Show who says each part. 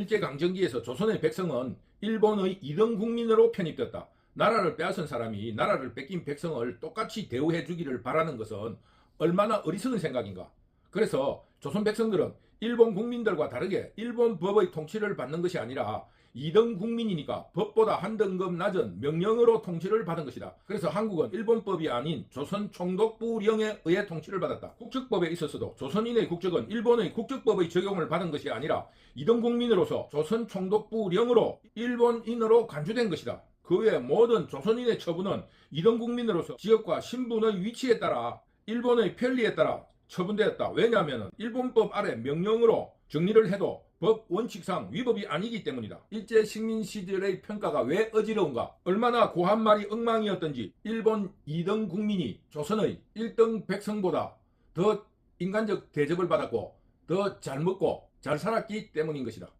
Speaker 1: 일제 강점기에서 조선의 백성은 일본의 2등 국민으로 편입되었다. 나라를 빼앗은 사람이 나라를 뺏긴 백성을 똑같이 대우해 주기를 바라는 것은 얼마나 어리석은 생각인가. 그래서 조선 백성들은 일본 국민들과 다르게 일본 법의 통치를 받는 것이 아니라 2등 국민이니까 법보다 한 등급 낮은 명령으로 통치를 받은 것이다. 그래서 한국은 일본법이 아닌 조선 총독부령에 의해 통치를 받았다. 국적법에 있어서도 조선인의 국적은 일본의 국적법의 적용을 받은 것이 아니라 2등 국민으로서 조선 총독부령으로 일본인으로 간주된 것이다. 그 외 모든 조선인의 처분은 2등 국민으로서 지역과 신분의 위치에 따라 일본의 편리에 따라 처분되었다. 왜냐하면 일본법 아래 명령으로 정리를 해도 법 원칙상 위법이 아니기 때문이다. 일제 식민 시절의 평가가 왜 어지러운가? 얼마나 고한 말이 엉망이었던지 일본 2등 국민이 조선의 1등 백성보다 더 인간적 대접을 받았고 더 잘 먹고 잘 살았기 때문인 것이다.